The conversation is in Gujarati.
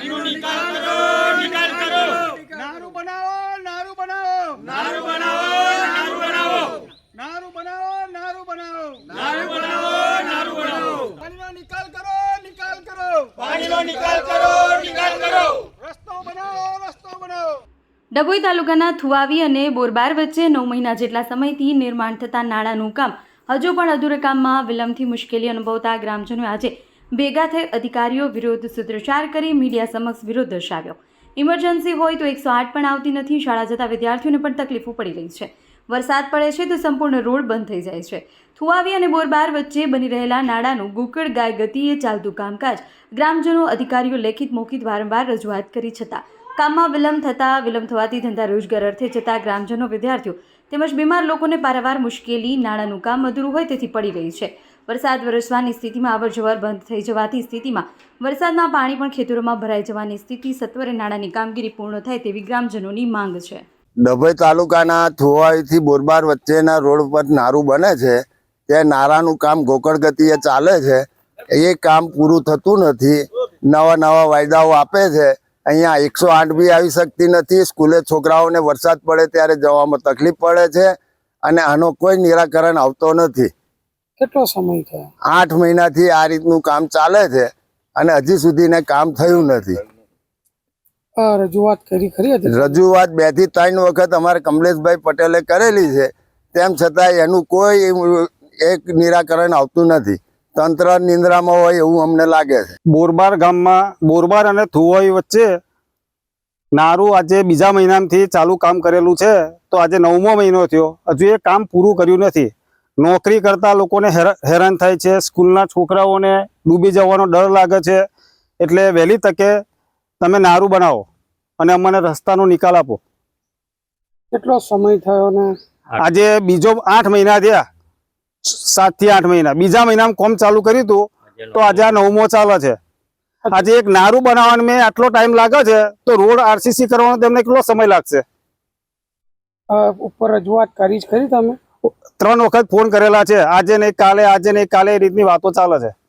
પાણીનો નિકાલ કરો નિકાલ કરો. નારું બનાવો નારું બનાવો. નારું બનાવો નારું બનાવો. નારું બનાવો નારું બનાવો. નારું બનાવો નારું બનાવો. પાણીનો નિકાલ કરો નિકાલ કરો. પાણીનો નિકાલ કરો નિકાલ કરો. રસ્તો બનાવો રસ્તો બનાવો. ડભોઈ તાલુકાના થુવાવી અને બોરબાર વચ્ચે નવ મહિના જેટલા સમયથી નિર્માણ થતા નાળાનું કામ હજુ પણ અધુરે કામમાં વિલંબથી મુશ્કેલી અનુભવતા ગ્રામજનોએ આજે ભેગા થઈ અધિકારીઓ વિરુદ્ધ સૂત્રોચ્ચાર કરી મીડિયા સમક્ષ વિરોધ દર્શાવ્યો. ઇમરજન્સી હોય તો એકસો આઠ પણ આવતી નથી. શાળા જતા વિદ્યાર્થીઓને પણ તકલીફો પડી રહી છે. વરસાદ પડે છે તો સંપૂર્ણ રોડ બંધ થઈ જાય છે. થુવાવી અને બોરબાર વચ્ચે બની રહેલા નાડાનું ગુકળ ગાય ગતિએ ચાલતું કામકાજ. ગ્રામજનો, અધિકારીઓ લેખિત મૌખિત વારંવાર રજૂઆત કરી છતાં. કામમાં વિલંબ થતાં વિલંબ થવાથી ધંધા રોજગાર અર્થે જતા ગ્રામજનો, વિદ્યાર્થીઓ તેમજ બીમાર લોકોને પારાવાર મુશ્કેલી નાણાંનું કામ અધૂરું હોય તેથી પડી રહી છે. વરસાદ વરસવાની સ્થિતિમાં અવરજવર બંધ થઈ જવાથી સ્થિતિમાં વરસાદના પાણી પણ ખેતરોમાં ભરાઈ જવાની સ્થિતિ સત્વરે નાણાંની કામગીરી પૂર્ણ થાય તેવી ગ્રામજનોની માંગ છે. ડભોઈ તાલુકાના થોવાઈથી બોરબાર વચ્ચેના રોડ પર નારું બને છે તે નારાનું કામ ગોકળ ગતિએ ચાલે છે, એ કામ પૂરું થતું નથી, નવા નવા વાયદાઓ આપે છે, અહીંયા એકસો આઠ બી આવી શકતી નથી, સ્કૂલે છોકરાઓને વરસાદ પડે ત્યારે જવામાં તકલીફ પડે છે, અને આનો કોઈ નિરાકરણ આવતો નથી. કેટલો સમય થયો? આઠ મહિનાથી આ રીતનું કામ ચાલે છે અને હજી સુધીને કામ થયું નથી. રજૂઆત કરી ખરી હતી? રજૂઆત બેથી ત્રણ વખત અમારે કમલેશભાઈ પટેલે કરેલી છે. તેમ છતાં એનું કોઈ એક નિરાકરણ આવતું નથી. તંત્ર નિંદ્રામાં હોય એવું અમને લાગે છે. બોરબાર ગામમાં બોરબાર અને થુવાઈ વચ્ચે નારું આજે બીજા મહિનાથી ચાલુ કામ કરેલું છે. તો આજે નવમો મહિનો થયો. હજુ એ કામ પૂરું કર્યું નથી. નોકરી કરતા લોકોને હેરાન થાય છે. સ્કૂલના છોકરાઓને ડૂબી જવાનો ડર લાગે છે. એટલે વહેલી તકે તમે નારું બનાવો અને અમને રસ્તાનો નિકાલ આપો. કેટલો સમય થયો ને? આજે બીજો આઠ મહિના થયા. સાતથી આઠ મહિના. બીજા મહિનામાં કોમ ચાલુ કર્યું હતું. તો આજે આ નવમો ચાલે છે. આજે એક નારું બનાવવાનું મેં આટલો ટાઈમ લાગે છે તો રોડ આરસીસી કરવાનો તેમને કેટલો સમય લાગશે? ઉપર રજૂઆત કરી જ ખરી તમે? ત્રણ વખત ફોન કરેલા છે. આજે નહીં, કાલે, આજે નહીં, કાલે એ રીતની વાતો ચાલે છે.